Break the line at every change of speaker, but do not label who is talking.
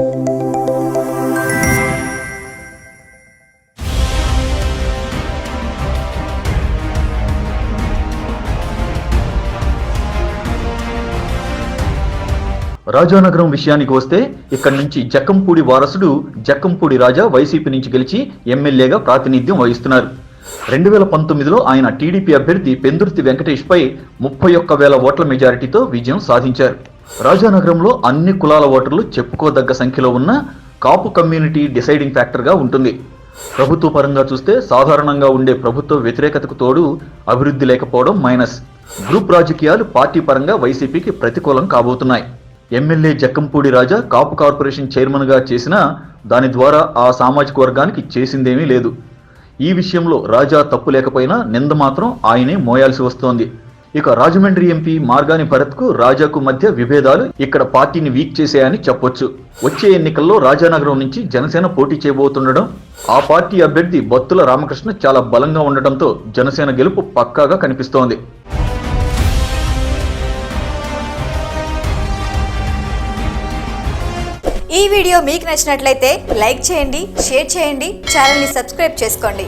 రాజానగరం విషయానికి వస్తే ఇక్కడి నుంచి జక్కంపూడి వారసుడు జక్కంపూడి రాజా వైసీపీ నుంచి గెలిచి ఎమ్మెల్యేగా ప్రాతినిధ్యం వహిస్తున్నారు. రెండు వేల పంతొమ్మిదిలో ఆయన టీడీపీ అభ్యర్థి పెందుర్తి వెంకటేష్ పై ముప్పై ఒక్క వేల ఓట్ల మెజారిటీతో విజయం సాధించారు. రాజానగరంలో అన్ని కులాల ఓటర్లు చెప్పుకోదగ్గ సంఖ్యలో ఉన్న కాపు కమ్యూనిటీ డిసైడింగ్ ఫ్యాక్టర్గా ఉంటుంది. ప్రభుత్వ పరంగా చూస్తే సాధారణంగా ఉండే ప్రభుత్వ వ్యతిరేకతకు తోడు అభివృద్ధి లేకపోవడం మైనస్. గ్రూప్ రాజకీయాలు పార్టీ పరంగా వైసీపీకి ప్రతికూలం కాబోతున్నాయి. ఎమ్మెల్యే జక్కంపూడి రాజా కాపు కార్పొరేషన్ చైర్మన్గా చేసినా దాని ద్వారా ఆ సామాజిక వర్గానికి చేసిందేమీ లేదు. ఈ విషయంలో రాజా తప్పు లేకపోయినా నింద మాత్రం ఆయనే మోయాల్సి వస్తోంది. ఇక రాజమండ్రి ఎంపీ మార్గాని భరత్కు రాజాకు మధ్య విభేదాలు ఇక్కడ పార్టీని వీక్ చేశాయని చెప్పొచ్చు. వచ్చే ఎన్నికల్లో రాజానగరం నుంచి జనసేన పోటీ చేయబోతుండడం ఆ పార్టీ అభ్యర్థి బత్తుల రామకృష్ణ చాలా బలంగా ఉండటంతో జనసేన గెలుపు పక్కాగా కనిపిస్తోంది.
ఈ వీడియో మీకు నచ్చినట్లయితే లైక్ చేయండి షేర్ చేయండి ఛానల్ని సబ్స్క్రైబ్ చేసుకోండి.